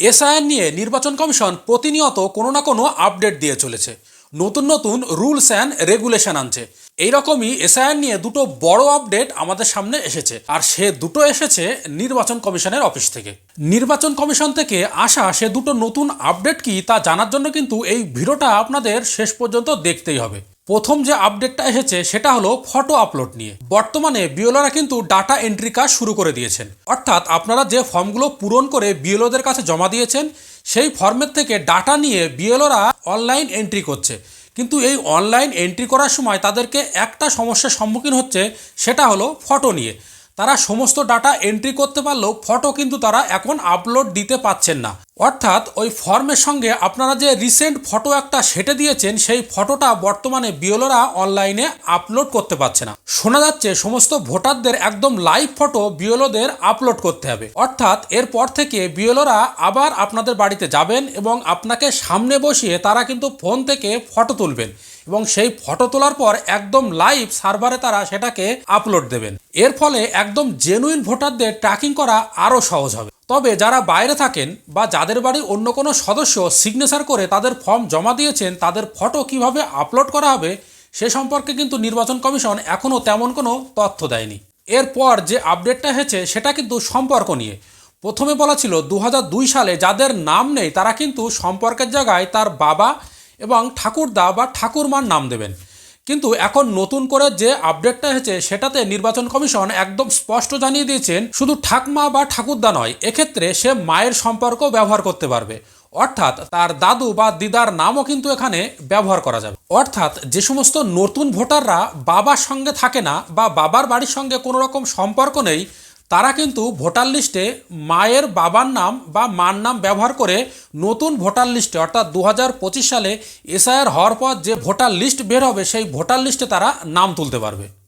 SIR নিয়ে নির্বাচন commission প্রতিনিয়ত কোনো না কোনো আপডেট দিয়ে চলেছে। নতুন নতুন রুলস অ্যান্ড রেগুলেশন আনছে। এইরকমই এসআইআর নিয়ে দুটো বড় আপডেট আমাদের সামনে এসেছে, আর সে দুটো এসেছে নির্বাচন কমিশনের অফিস থেকে। নির্বাচন কমিশন থেকে আসা সে দুটো নতুন আপডেট কি তা জানার জন্য কিন্তু এই ভিডিওটা আপনাদের শেষ পর্যন্ত দেখতেই হবে। প্রথম যে আপডেটটা এসেছে সেটা হলো ফটো আপলোড নিয়ে। বর্তমানে বিওলারা কিন্তু ডাটা এন্ট্রি কাজ শুরু করে দিয়েছেন। অর্থাৎ আপনারা যে ফর্মগুলো পূরণ করে বিএলওদের কাছে জমা দিয়েছেন সেই ফর্মের থেকে ডাটা নিয়ে বিএলওরা অনলাইন এন্ট্রি করছে। কিন্তু এই অনলাইন এন্ট্রি করার সময় তাদেরকে একটা সমস্যার সম্মুখীন হচ্ছে, সেটা হলো ফটো নিয়ে। তারা সমস্ত ডাটা এন্ট্রি করতে পারলেও ফটো কিন্তু তারা এখন আপলোড দিতে পাচ্ছেন না। অর্থাৎ ওই ফর্মের সঙ্গে আপনারা যে রিসেন্ট ফটো একটা সেটে দিয়েছেন, সেই ফটোটা বর্তমানে বিওলোরা অনলাইনে আপলোড করতে পারছে না। শোনা যাচ্ছে সমস্ত ভোটারদের একদম লাইভ ফটো বিওলোদের আপলোড করতে হবে। অর্থাৎ এরপর থেকে বিওলোরা আবার আপনাদের বাড়িতে যাবেন এবং আপনাকে সামনে বসিয়ে তারা কিন্তু ফোন থেকে ফটো তুলবেন এবং সেই ফটো তোলার পর একদম লাইভ সার্ভারে তারা সেটাকে আপলোড দেবেন। এর ফলে একদম জেনুইন ভোটারদের ট্র্যাকিং করা আরও সহজ হবে। তবে যারা বাইরে থাকেন বা যাদের বাড়ি অন্য কোনো সদস্য সিগনেচার করে তাদের ফর্ম জমা দিয়েছেন, তাদের ফটো কীভাবে আপলোড করা হবে সে সম্পর্কে কিন্তু নির্বাচন কমিশন এখনও তেমন কোনো তথ্য দেয়নি। এরপর যে আপডেটটা হয়েছে সেটা কিন্তু সম্পর্ক নিয়ে। প্রথমে বলা ছিল দু হাজার দুই সালে যাদের নাম নেই তারা কিন্তু সম্পর্কের জায়গায় তার বাবা এবং ঠাকুরদা বা ঠাকুরমার নাম দেবেন। কিন্তু এখন নতুন করে যে আপডেটটা হয়েছে, সেটাতে নির্বাচন কমিশন একদম স্পষ্ট জানিয়ে দিয়েছেন, শুধু ঠাকমা বা ঠাকুরদা নয়, এক্ষেত্রে সে মায়ের সম্পর্ক ব্যবহার করতে পারবে। অর্থাৎ তার দাদু বা দিদার নামও কিন্তু এখানে ব্যবহার করা যাবে। অর্থাৎ যে সমস্ত নতুন ভোটাররা বাবার সঙ্গে থাকে না বা বাবার বাড়ির সঙ্গে কোনো রকম সম্পর্ক নেই তারা কিন্তু ভোটার লিস্টে মায়ের বাবার নাম বা মার নাম ব্যবহার করে নতুন ভোটার লিস্টে, অর্থাৎ দু হাজার পঁচিশ সালে এসআইআর হওয়ার পর যে ভোটার লিস্ট বের হবে, সেই ভোটার লিস্টে তারা নাম তুলতে পারবে।